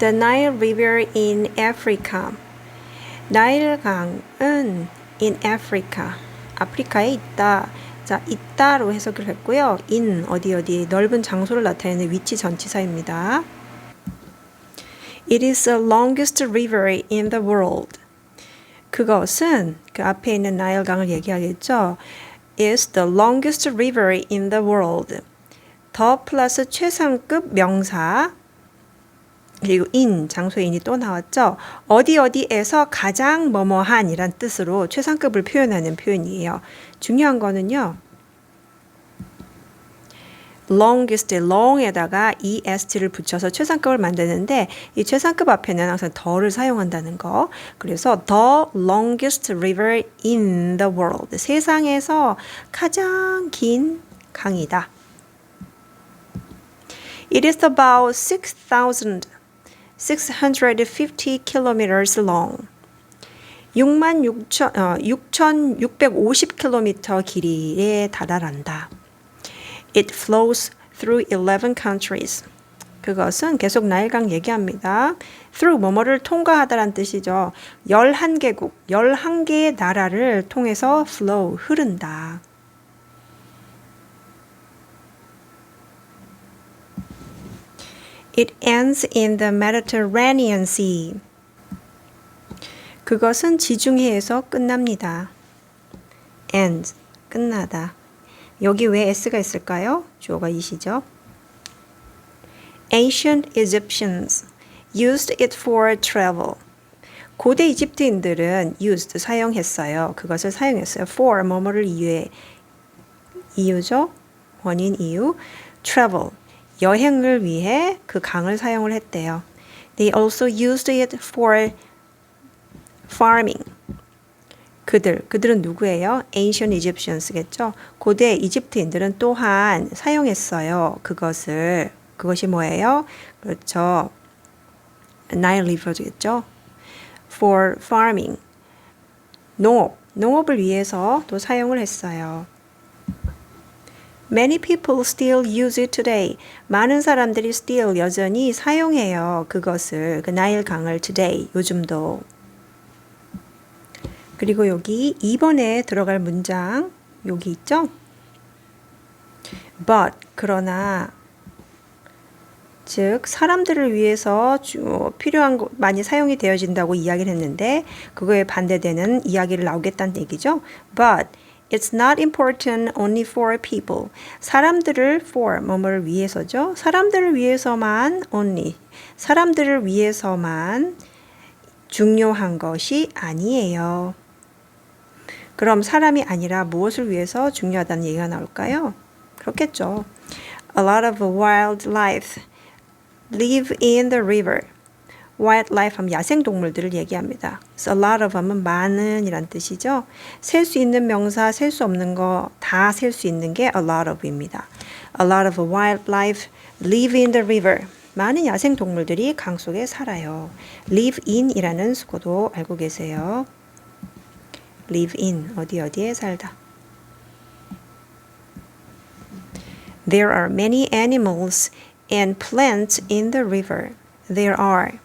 The Nile River in Africa. 나일강은 in Africa. 아프리카에 있다. 자, 있다로 해석을 했고요. in 어디 어디 넓은 장소를 나타내는 위치 전치사입니다. It is the longest river in the world. 그것은 그 앞에 있는 나일강을 얘기하겠죠. is the longest river in the world. 더 플러스 최상급 명사 그리고 장소의 in이 또 나왔죠. 어디 어디에서 가장 뭐뭐한이란 뜻으로 최상급을 표현하는 표현이에요. 중요한 거는요. longest, long에다가 est를 붙여서 최상급을 만드는데 이 최상급 앞에는 항상 더를 사용한다는 거. 그래서 the longest river in the world. 세상에서 가장 긴 강이다. It is about 6,650 kilometers long. 6만 6천, 어, 6,650km 길이에 달하란다. It flows through 11 countries. 그것은 계속 나일강 얘기합니다. through 뭐뭐를 통과하다란 뜻이죠. 11개국, 11개의 나라를 통해서 flow, 흐른다. It ends in the Mediterranean Sea. 그것은 지중해에서 끝납니다. ends, 끝나다. 여기 왜 s가 있을까요? 주어가 이시죠. Ancient Egyptians used it for travel. 고대 이집트인들은 used 사용했어요. 그것을 사용했어요. for 뭐뭐를 이유에 이유죠. 원인 이유. travel 여행을 위해 그 강을 사용을 했대요. They also used it for farming. 그들, 그들은 누구예요? Ancient Egyptians겠죠? 고대 이집트인들은 또한 사용했어요. 그것을. 그것이 뭐예요? 그렇죠. Nile River겠죠? For farming. 농업, 농업을 위해서 또 사용을 했어요. Many people still use it today. 많은 사람들이 still 여전히 사용해요. 그것을 그 나일 강을 today 요즘도. 그리고 여기 2번에 들어갈 문장 여기 있죠? But 그러나 즉 사람들을 위해서 주, 필요한 거 많이 사용이 되어진다고 이야기를 했는데 그거에 반대되는 이야기를 나오겠다는 얘기죠. But It's not important only for people. 사람들을 for 뭐뭐를 위해서죠. 사람들을 위해서만 only. 사람들을 위해서만 중요한 것이 아니에요. 그럼 사람이 아니라 무엇을 위해서 중요하다는 얘기가 나올까요? 그렇겠죠. A lot of wildlife live in the river. Wildlife 하면 야생동물들을 얘기합니다. So a lot of 하면 많은 이란 뜻이죠. 셀 수 있는 명사, 셀 수 없는 거 다 셀 수 있는 게 a lot of입니다. A lot of wildlife live in the river. 많은 야생동물들이 강 속에 살아요. live in 이라는 수고도 알고 계세요. live in 어디 어디에 살다. There are many animals and plants in the river. There are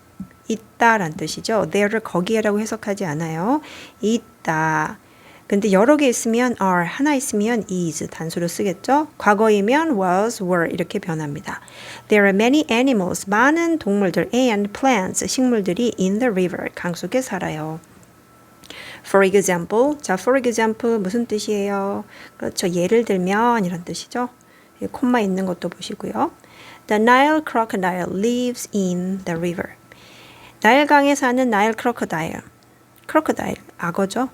있다란 뜻이죠. there를 거기에라고 해석하지 않아요. 있다. 근데 여러 개 있으면 are, 하나 있으면 is 단수로 쓰겠죠. 과거이면 was, were 이렇게 변합니다. There are many animals, 많은 동물들 and plants, 식물들이 in the river, 강 속에 살아요. For example, 자, for example 무슨 뜻이에요? 그렇죠. 예를 들면 이런 뜻이죠. 콤마 있는 것도 보시고요. The Nile crocodile lives in the river. 나일강에 사는 나일 크로커다일. 크로커다일 악어죠.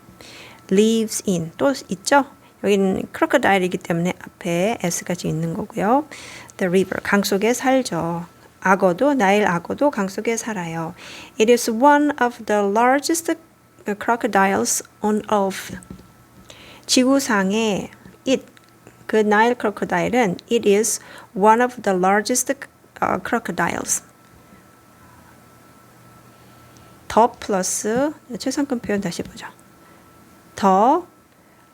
lives in 또 있죠? 여기는 크로커다일이기 때문에 앞에 s가 있는 거고요. The river 강 속에 살죠. 악어도 나일 악어도 강 속에 살아요. It is one of the largest crocodiles on earth. 지구상에 it 그 나일 크로커다일은 it is one of the largest uh, crocodiles. 더 플러스 최상급 표현 다시 보죠. 더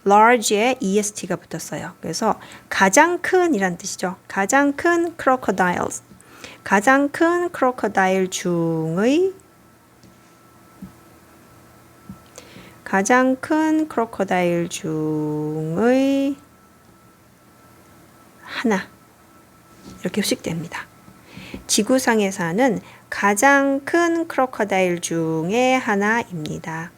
large에 est가 붙었어요. 그래서 가장 큰이란 뜻이죠. 가장 큰 crocodiles. 가장 큰 크로커다일 중의 가장 큰 크로커다일 중의 하나 이렇게 휴식됩니다. 지구상에 사는 가장 큰 크로커다일 중에 하나입니다.